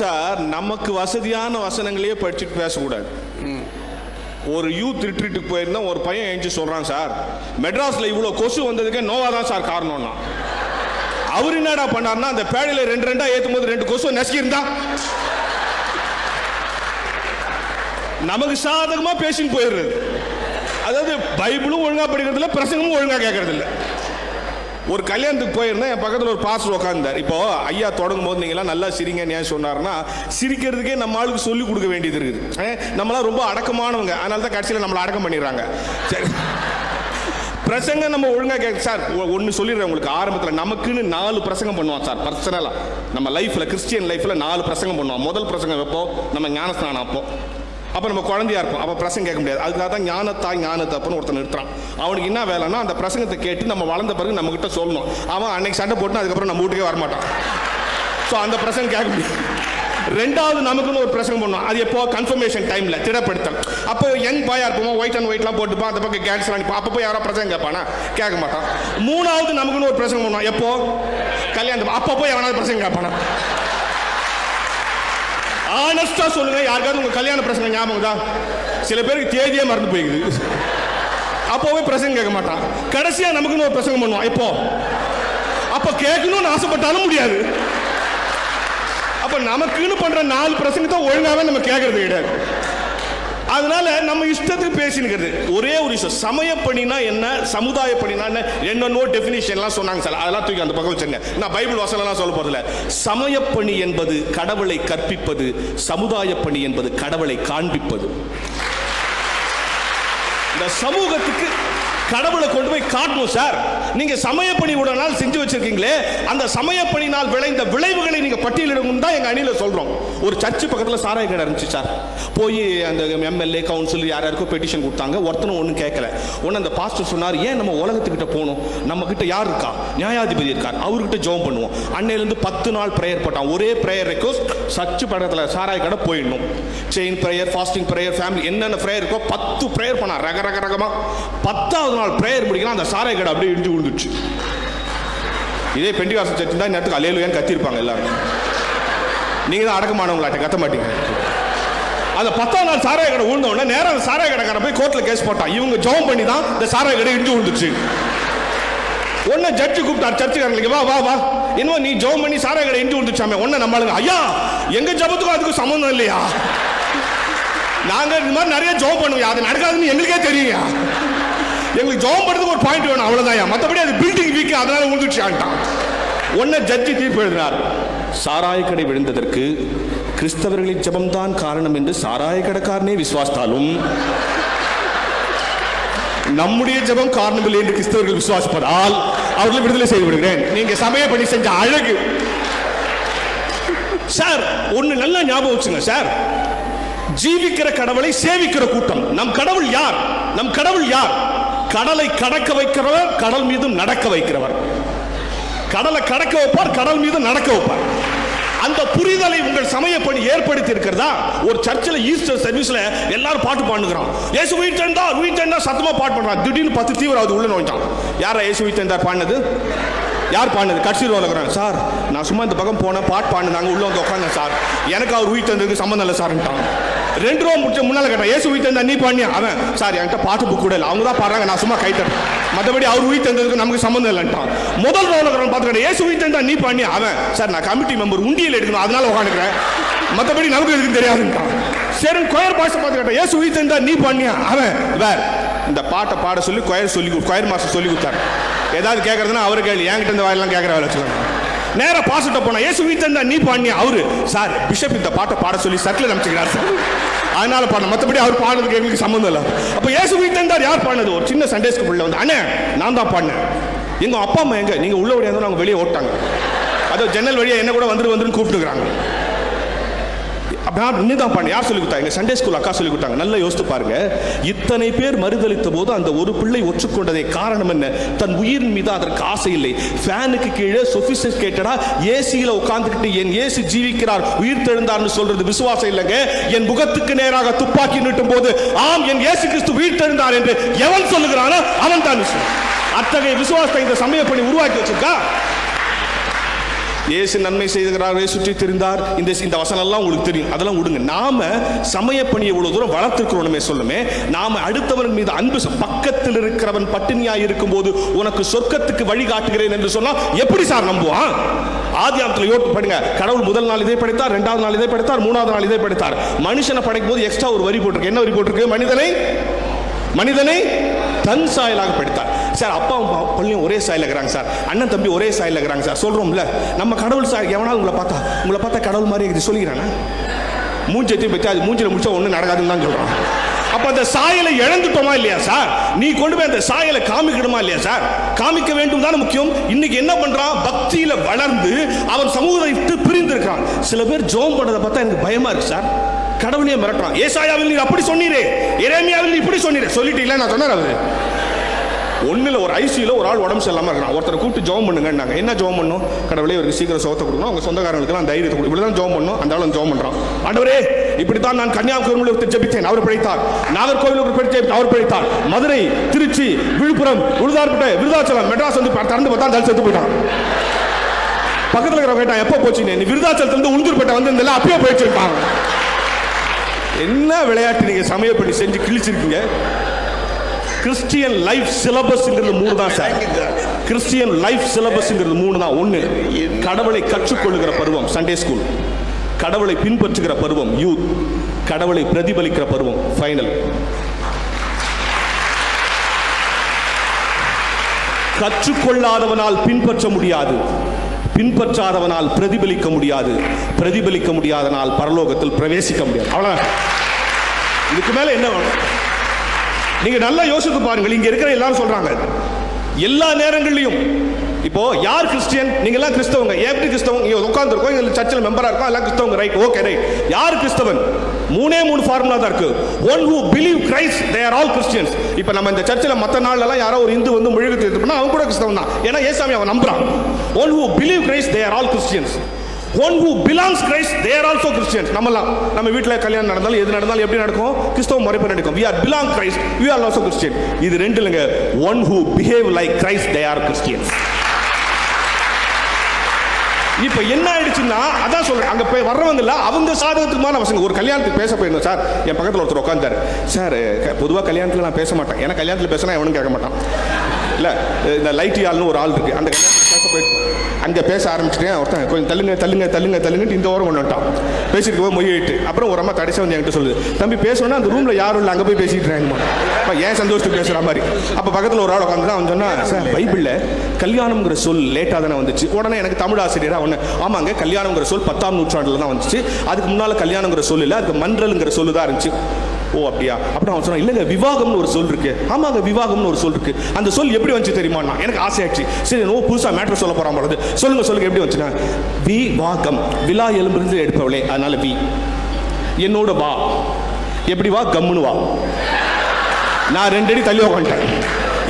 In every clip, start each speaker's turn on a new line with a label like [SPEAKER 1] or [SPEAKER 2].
[SPEAKER 1] Sir நமக்கு வசதியான வசனங்களையே படிச்சுட்டு பேசக்கூடாது. ஒரு யூத் ரிட்ரீட்டுக்கு போயிருந்தா ஒரு பையன் எழுந்து சொல்றான் சார் மெட்ராஸ்ல இவ்வளோ கொசு வந்ததுக்கே நோவா தான் சார் காரணம்னா. அவர் என்னடா பண்ணாருன்னா அந்த பேடையில ரெண்டு ரெண்டா ஏத்தும் போது ரெண்டு கொசு நசுக்கியிருந்தா நமக்கு சாதகமா பேசின்னு போயிடுறது. அதாவது பைபிளும் ஒழுங்கா படிக்கிறது இல்ல பிரசங்கமும் ஒழுங்கா கேட்கறது ஒரு கல்யாணத்துக்கு போயிருந்தேன் என் பக்கத்தில் ஒரு பாஸ்டர் உட்காந்தார் இப்போ ஐயா தொடங்கும் போது நீங்களாம் நல்லா சிரிங்கன்னு ஏன் சொன்னார்னா சிரிக்கிறதுக்கே நம்ம ஆளுக்கு சொல்லி கொடுக்க வேண்டியது இருக்குது. நம்மளாம் ரொம்ப அடக்கமானவங்க. அதனால தான் கடைசியில் நம்மளை அடக்கம் பண்ணிடுறாங்க. சரி. பிரசங்கம் நம்ம ஒழுங்காக கேட்க சார் ஒன்று சொல்லிடுறேன் உங்களுக்கு. ஆரம்பத்தில் நமக்குன்னு நாலு பிரசங்கம் பண்ணுவான் சார் பர்சனலாக நம்ம லைஃப்பில் கிறிஸ்டியன் லைஃப்பில் நாலு பிரசங்கம் பண்ணுவோம் முதல் பிரசங்கம் வைப்போம் நம்ம ஞானஸ்நானம் அப்போ அப்போ நம்ம குழந்தையா இருப்போம். அப்போ பிரசங்கம் கேட்க முடியாது. அதுக்காக தான் ஞானத்தா ஞானத்தப்புன்னு ஒருத்தன் நிறுத்துறான். அவனுக்கு என்ன வேலைன்னா அந்த பிரசங்கத்தை கேட்டு நம்ம வளர்ந்த பிறகு நம்ம கிட்ட சொல்லணும். அவன் அன்னைக்கு சண்டை போட்டு அதுக்கப்புறம் நம்ம வீட்டுக்கே வரமாட்டான். ஸோ அந்த பிரசங்கம் கேட்க முடியாது. ரெண்டாவது நமக்குன்னு ஒரு பிரசங்கம் பண்ணுவோம் அது எப்போ? கன்ஃபர்மேஷன் டைம்ல திடப்படுத்தல். அப்போ யங் பாயா இருப்போம்? ஒயிட் அண்ட் ஒயிட்லாம் போட்டுப்பா அந்த பக்கம் கேன்சர் அனுப்போம் அப்போ போய் யாரோ பிரசங்கம் கேட்பானா? கேட்க மாட்டான். மூணாவது நமக்குன்னு ஒரு பிரசங்கம் பண்ணுவோம் எப்போ? கல்யாணம் அப்போ போய் எவனாவது பிரசங்கம் கேட்பானா? ஆனஸ்டா சொல்லுங்க. யாருக்காவது உங்க கல்யாண பிரசங்க ஞாபகம் தான் சில பேருக்கு தேதியே மறந்து போயிடுது அப்போவே பிரசங்கம் கேட்க மாட்டான். கடைசியா நமக்குன்னு ஒரு பிரசங்கம் பண்ணுவான். இப்போ அப்போ கேட்கணும்னு ஆசைப்பட்டாலும் முடியாது. அப்ப நமக்குன்னு பண்ற நாலு பிரசங்கத்தை ஒழுங்காவே நம்ம கேட்கறது கிடையாது. அதனால நம்ம இஷ்டத்துக்கு பேசினுக்கிறது. ஒரே ஒரு விஷயம் சமய பணினா என்ன சமுதாய பணினா என்ன என்னென்னோ டெஃபினிஷன்லாம் சொன்னாங்க சார். அதெல்லாம் தூக்கி அந்த பக்கம் வச்சுங்க நான் பைபிள் வசனம்லாம் சொல்ல போகிறதில்ல சமய பணி என்பது கடவுளை கற்பிப்பது சமுதாய பணி என்பது கடவுளை காண்பிப்பது. இந்த சமூகத்துக்கு கடவுளை கொண்டு போய் காட்டணும் சார். நீங்க சமயப்பணி ஒரு செஞ்சு வச்சிருக்கீங்களே அந்த சமயப்பணினால் விளைந்த விளைவுகளை நீங்க பட்டியலிடணும் தான் எங்க அணியில சொல்றோம். ஒரு சர்ச்சு பக்கத்துல சாராய கடை இருந்துச்சு சார். போய் அந்த எம்எல்ஏ கவுன்சில் யார் யாருக்கோ பெட்டிஷன் கொடுத்தாங்க. ஒருத்தனும் ஒன்றும் கேட்கல. ஒன்று அந்த பாஸ்டர் சொன்னார் ஏன் நம்ம உலகத்துக்கிட்ட போகணும்? நம்ம கிட்ட யார் இருக்கா? நியாயாதிபதி இருக்கார். அவர்கிட்ட ஜெபம் பண்ணுவோம். அன்னையிலேருந்து பத்து நாள் ப்ரேயர் போட்டான். ஒரே ப்ரேயர் ரெக்வஸ்ட் சர்ச்சு பக்கத்தில் சாராய கடை போயிடணும். Chain prayer fasting prayer family என்னென்ன ப்ரேயர் இருக்கோ பத்து ப்ரேயர் பண்ணான். ரக ரக ரகமா. பத்தாவது நாள் ப்ரேயர் முடிக்கலாம் அந்த சாரை கடை அப்படியே இடிஞ்சு விழுந்துச்சு இதே பெண்டிகாசம் சர்ச்சு தான் நேரத்துக்கு அலையிலுவேன் கத்திருப்பாங்க எல்லாரும். நீங்கள் தான் அடக்கமானவங்களாட்ட கத்த மாட்டீங்க. அந்த பத்தாம் நாள் சாராய கடை விழுந்த உடனே நேரம் அந்த சாராய கடைக்காரன் போய் கோர்ட்ல கேஸ் போட்டான். இவங்க ஜெபம் பண்ணி தான் இந்த சாராய கடை இடிஞ்சு விழுந்துச்சு. உடனே ஜட்ஜு கூப்பிட்டார் சர்ச்சுக்காரங்களுக்கு வா வா வா. இன்னும் நீ ஜோம் பண்ணி சாராய கடை இடிஞ்சு விழுந்துச்சாமே உடனே நம்மளுங்க ஐயா எங்க ஜபத்துக்கும் அதுக்கும் சம்மந்தம் இல்லையா? நாங்க இந்த மாதிரி நிறைய ஜோம் பண்ணுவோம் அது நடக்காதுன்னு எங்களுக்கே தெரியுங்க எங்களுக்கு ஜெபம் பண்ணுறதுக்கு ஒரு பாயிண்ட் வேணும் அவ்வளோதான் மற்றபடி அது பில்டிங் வீக் அதனால விழுந்துச்சான்ட்டான் உடனே ஜட்ஜி தீர்ப்பு எழுதினார். சாராய கடை விழுந்ததற்கு கிறிஸ்தவர்களின் ஜெபம்தான் காரணம் என்று சாராய கடைக்காரனே விசுவாசித்தாலும் நம்முடைய ஜெபம் காரணமில்லை என்று கிறிஸ்தவர்கள் விசுவாசிப்பதால் அவர்களை விடுதலை செய்து விடுகிறேன். நீங்க சமய பணி செஞ்ச அழகு. சார் ஒண்ணு நல்லா ஞாபகம் வச்சுங்க சார். ஜீவிக்கிற கடவுளை சேவிக்கிற கூட்டம். நம் கடவுள் யார்? நம் கடவுள் யார்? கடலை கடக்க வைக்கிறவர் கடல் மீது நடக்க வைக்கிறவர். கடலை கடக்க வைப்பார் கடல் மீது நடக்க வைப்பார். அந்த புரிதலை உங்கள் சமய பணி ஏற்படுத்தி இருக்கிறதா ஒரு சர்ச்சில் ஈஸ்டர் சர்வீஸ்ல எல்லாரும் பாட்டு பாடுகிறோம் ஏசு வீட்டா வீட்டா சத்தமா பாட்டு பண்றான் திடீர்னு பத்து தீவிரவாதி உள்ள நோய்ட்டான் யாரா ஏசு வீட்டா பாடினது? யார் பாடினது? கட்சி இருக்கிறாங்க. சார் நான் சும்மா இந்த பக்கம் போனேன் பாட்டு பாடினாங்க உள்ள வந்து உட்காந்தேன் சார். எனக்கு அவர் உயிர் தந்ததுக்கு சம்மந்தம் இல்லை சார்ன்ட்டான் ரெண்டு ரூபா முடிச்ச முன்னால் கேட்டேன் ஏசு உயிர் தந்தா நீ பாடினியா? அவன் சார் என்கிட்ட பாட்டு புக் கூட இல்லை. அவங்க தான் பாடுறாங்க நான் சும்மா கைத்தறேன் மற்றபடி அவர் உயிர் தந்ததுக்கு நமக்கு சம்மந்தம் இல்லைன்ட்டான் முதல் ரோலகரன் பார்த்துக்கிட்டேன் ஏசு உயிர் தந்தா நீ பாடினியா? அவன் சார் நான் கமிட்டி மெம்பர் உண்டியல் எடுக்கணும் அதனால உட்காந்துக்கிறேன் மற்றபடி நமக்கு எதுக்கு தெரியாதுன்ட்டான் சரி கொயர் பாஷை பார்த்துக்கிட்டேன் ஏசு உயிர் தந்தா நீ பாடினியா? அவன் வேற. இந்த பாட்டை பாட சொல்லி கொயர் சொல்லி கொயர் மாஸ்டர் சொல்லி கொடுத்தாரு. ஏதாவது கேட்கறதுன்னா அவரு கேள்வி என்கிட்ட இந்த வாயெல்லாம் கேட்கற வேலை வச்சுக்கோங்க. நேராக பாசிட்ட போனா ஏசு வீட்டு நீ பாடினியா? அவரு சார் பிஷப் இந்த பாட்டை பாட சொல்லி சர்க்கிள் அமைச்சுக்கிறார் சார் அதனால பாடணும் மற்றபடி அவர் பாடுறதுக்கு எங்களுக்கு சம்மந்தம் இல்லை. அப்ப இயேசு வீட்டு யார் பாடினது? ஒரு சின்ன சண்டே ஸ்கூல்ல வந்து அண்ணே நான் தான் பாடினேன். எங்கள் அப்பா அம்மா எங்க? நீங்கள் உள்ள வழியா அவங்க வெளியே ஓட்டாங்க. அதோ ஜன்னல் வழியாக என்ன கூட வந்துட்டு வந்துருன்னு கூப்பிட்டுக்கிறாங்க. தான் பண்ண யார் சொல்லி கொடுத்தாங்க? சண்டே ஸ்கூல் அக்கா சொல்லி கொடுத்தாங்க. நல்லா யோசித்து பாருங்க. இத்தனை பேர் மறுதளித்த போது அந்த ஒரு பிள்ளை ஒற்றுக்கொண்டதே காரணம் என்ன? தன் உயிரின் மீது அதற்கு ஆசை இல்லை. ஃபேனுக்கு கீழே சொபிஸ்டிகேட்டடா ஏசியில உட்கார்ந்துக்கிட்டு என் ஏசி ஜீவிக்கிறார் உயிர் தெழுந்தார்னு சொல்றது விசுவாசம் இல்லைங்க. என் முகத்துக்கு நேராக துப்பாக்கி நீட்டும் போது ஆம் என் ஏசு கிறிஸ்து உயிர் தெழுந்தார் என்று எவன் சொல்லுகிறானோ அவன் தான் அத்தகைய விசுவாசத்தை இந்த சமயப்பணி உருவாக்கி வச்சிருக்கா? இயேசு நன்மை செய்கிறார் சுற்றி தெரிந்தார். இந்த இந்த வசனம் எல்லாம் உங்களுக்கு தெரியும். அதெல்லாம் விடுங்க. நாம சமய பணியை இவ்வளவு தூரம் வளர்த்துக்கிறோமே சொல்லுமே. நாம அடுத்தவன் மீது அன்பு பக்கத்தில் இருக்கிறவன் பட்டினியாக இருக்கும் போது உனக்கு சொர்க்கத்துக்கு வழி காட்டுகிறேன் என்று சொன்னா எப்படி சார் நம்புவான்? ஆதியாமத்தில் யோட்டு படுங்க. கடவுள் முதல் நாள் இதை படைத்தார் ரெண்டாவது நாள் இதை படைத்தார் மூணாவது நாள் இதை படைத்தார். மனுஷனை படைக்கும் போது எக்ஸ்ட்ரா ஒரு வரி போட்டிருக்கு. என்ன வரி போட்டிருக்கு? மனிதனை மனிதனை தன் சாயலாக படைத்தார். சார் அப்பாவும் பள்ளியும் ஒரே சாயில் இருக்கிறாங்க சார். அண்ணன் தம்பி ஒரே சாயில் இருக்கிறாங்க சார். சொல்கிறோம்ல நம்ம கடவுள் சார் எவனாவது உங்களை பார்த்தா உங்களை பார்த்தா கடவுள் மாதிரி இருக்குது சொல்லிக்கிறானா? எத்தி பற்றி அது மூஞ்சியில் முடிச்சா ஒன்றும் நடக்காதுன்னு தான் சொல்கிறான் அப்ப அந்த சாயலை இழந்துட்டோமா இல்லையா சார்? நீ கொண்டு போய் அந்த சாயலை காமிக்கணுமா இல்லையா சார்? காமிக்க வேண்டும் தானே முக்கியம். இன்னைக்கு என்ன பண்றான்? பக்தியில வளர்ந்து அவர் சமூகத்தை விட்டு பிரிந்து இருக்கான் சில பேர் ஜோம் பண்றதை பார்த்தா எனக்கு பயமா இருக்கு சார். கடவுளையே மிரட்டுறான். ஏசாயாவில் நீ அப்படி சொன்னீரே. எரேமியாவில் நீ இப்படி சொன்னீரே. சொல்லிட்டீங்களா? நான் சொன்னார் அவரு ஒன்றில் ஒரு ஐசியில் ஒரு ஆள் உடம்பு சரியில்லாமல் இருக்கிறான் ஒருத்தரை கூப்பிட்டு ஜோம் பண்ணுங்கன்னாங்க. என்ன ஜோம் பண்ணும்? கடவுளே இவருக்கு சீக்கிரம் சோத்தை கொடுக்கணும். அவங்க சொந்தக்காரங்களுக்குலாம் தைரியத்தை கொடுக்கும் இப்படிதான் ஜோம் பண்ணும். அந்த ஆளும் ஜோம் பண்ணுறான் ஆண்டவரே இப்படித்தான் நான் கன்னியாகுமரியில் ஜெபித்தேன். அவர் பிழைத்தார். நாகர்கோவிலுக்கு பிடித்தேன் அவர் பிழைத்தார். மதுரை திருச்சி விழுப்புரம் உழுதார்பேட்டை விருதாச்சலம் மெட்ராஸ் வந்து திறந்து பார்த்தா தல் செத்து போயிட்டான். பக்கத்தில் இருக்கிற கேட்டான் எப்போ போச்சு நீ? விருதாச்சலத்துலேருந்து உளுந்தூர்பேட்டை வந்து இந்த அப்பயே போயிட்டு இருப்பாங்க என்ன விளையாட்டு நீங்கள் சமய பண்ணி செஞ்சு கிழிச்சிருக்கீங்க? கிறிஸ்டியன் லைஃப் சிலபஸ்ங்கிறது மூணு தான் சார். கிறிஸ்டியன் லைஃப் சிலபஸ்ங்கிறது மூணு தான். ஒன்று கடவுளை கற்றுக்கொள்ளுகிற பருவம் சண்டே ஸ்கூல் கடவுளை பின்பற்றுகிற பருவம் யூத் கடவுளை பிரதிபலிக்கிற பருவம் ஃபைனல் கற்றுக்கொள்ளாதவனால் பின்பற்ற முடியாது. பின்பற்றாதவனால் பிரதிபலிக்க முடியாது. பிரதிபலிக்க முடியாதனால் பரலோகத்தில் பிரவேசிக்க முடியாது. அவ்வளோ இதுக்கு மேலே என்ன வேணும்? நீங்க நல்லா யோசித்து பாருங்கள். இங்க இருக்கிற எல்லாரும் சொல்றாங்க. எல்லா நேரங்களிலும் இப்போ யார் கிறிஸ்டியன்? நீங்க எல்லாம் கிறிஸ்தவங்க எப்படி கிறிஸ்தவங்க? இங்க உட்கார்ந்து இருக்கோம் இங்க சர்ச்சில் மெம்பரா இருக்கோம். எல்லாம் கிறிஸ்தவங்க. ரைட் ஓகே ரைட் யார் கிறிஸ்தவன்? மூணே மூணு ஃபார்முலா தான் இருக்கு. One who believe Christ they are all Christians இப்போ நம்ம இந்த சர்ச்சில் மற்ற நாள்லாம் யாரோ ஒரு இந்து வந்து முழுகு தீர்த்து அவன் கூட கிறிஸ்தவன் தான். ஏன்னா ஏசாமி அவன் நம்புறான். One who believe Christ they are all Christians one who belongs Christ they're also Christians நம்மலாம் நம்ம வீட்டில் கல்யாணம் நடந்தாலும் எது நடந்தாலும் எப்படி நடக்கும்? கிறிஸ்தவ முறைப்படி நடக்கும்? We are belong Christ we are also Christian இது ரெண்டு இல்லைங்க. One who behave like Christ they are Christians இப்போ என்ன ஆயிடுச்சுன்னா அதான் சொல்றேன். அங்க போய் வர்றவங்க இல்ல அவங்க சாதகத்துக்குமான வசங்க ஒரு கல்யாணத்துக்கு பேச போயிருந்தோம் சார். என் பக்கத்தில் ஒருத்தர் உட்காந்தாரு சார் பொதுவாக கல்யாணத்தில் நான் பேச மாட்டேன். ஏன்னா கல்யாணத்தில் பேசினா எவனும் கேட்க மாட்டான். இல்லை இந்த லைட் ஆள்னு ஒரு ஆள் இருக்குது அந்த கல்யாணத்துக்கு பேச போயிட்டு அங்கே பேச ஆரம்பிச்சிட்டேன். ஒருத்தன் கொஞ்சம் தள்ளுங்க தள்ளுங்க தள்ளுங்க தள்ளுங்கன்னு இந்த ஓரம் கொண்டு வந்துட்டான். பேசிட்டு போய் மொழியிட்டு அப்புறம் ஒரு அம்மா கடைசி வந்து என்கிட்ட சொல்லுது தம்பி பேசணும்னா அந்த ரூமில் யாரும் இல்லை அங்கே போய் பேசிட்டு இருக்காங்கம்மா அப்ப ஏன் சந்தோஷத்துக்கு பேசுகிற மாதிரி? அப்போ பக்கத்தில் ஒரு ஆள் உட்காந்து அவன் சொன்னால் சார் பைபிளில் கல்யாணம்ங்கிற சொல் லேட்டாக தானே வந்துச்சு. உடனே எனக்கு தமிழ் ஆசிரியராக ஒன்று ஆமாங்க கல்யாணங்கிற சொல் பத்தாம் நூற்றாண்டில் தான் வந்துச்சு. அதுக்கு முன்னால் கல்யாணங்கிற சொல் இல்லை அதுக்கு மன்றலுங்கிற சொல்லு தான் இருந்துச்சு. ஓ அப்படியா? அப்படின்னு அவன் சொன்னான் இல்லைங்க விவாகம்னு ஒரு சொல் இருக்கு. ஆமாங்க விவாகம்னு ஒரு சொல் இருக்கு. அந்த சொல் எப்படி வந்துச்சு தெரியுமா? எனக்கு ஆசையாச்சு. சரி நோ புதுசாக மேட்ரு சொல்ல போறான் பொழுது சொல்லுங்க சொல்லுங்க எப்படி வந்துச்சுன்னா வி வாகம் விழா எலும்பிருந்து எடுப்பவளே அதனால வி. என்னோட வா. எப்படி வா? கம்முன்னு வா. நான் ரெண்டு அடி தள்ளி உக்காந்துட்டேன்.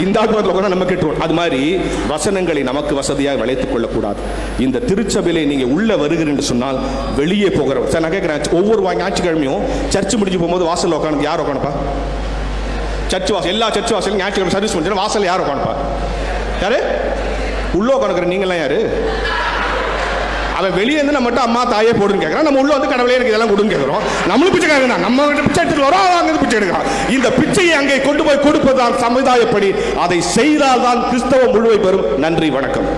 [SPEAKER 1] இந்த ஆத்மத்தில் கூட நம்ம கெட்டுருவோம். அது மாதிரி வசனங்களை நமக்கு வசதியாக வளைத்துக் கொள்ளக்கூடாது. இந்த திருச்சபையிலே நீங்க உள்ள வருகிறேன் என்று சொன்னால் வெளியே போகிற சார் நான் கேட்குறேன் ஒவ்வொரு வா- ஞாயிற்றுக்கிழமையும் சர்ச்சு முடிஞ்சு போகும்போது வாசல் உட்காந்து யார் உட்காந்துப்பா சர்ச் வாசல் எல்லா சர்ச் வாசலும் ஞாயிற்றுக்கிழமை சர்வீஸ் முடிஞ்சாலும் வாசல் யார் உட்காந்துப்பா யாரு? உள்ள உட்காந்துக்கிற நீங்களாம் யாரு? அவன் வெளியே இருந்து நம்ம மட்டும் அம்மா தாயே போடுன்னு கேட்கறான் நம்ம உள்ள வந்து கடவுளே எனக்கு இதெல்லாம் கொடுன்னு கேட்குறோம் நம்மளும் பிச்சை கேட்கணும் நம்ம கிட்ட பிச்சை எடுத்துட்டு வரோம் அவன் அங்கே பிச்சை எடுக்கிறான் இந்த பிச்சையை அங்கே கொண்டு போய் கொடுப்பதுதான் சமுதாயப்படி. அதை செய்தால்தான் கிறிஸ்தவம் முழுவை பெறும். நன்றி வணக்கம்.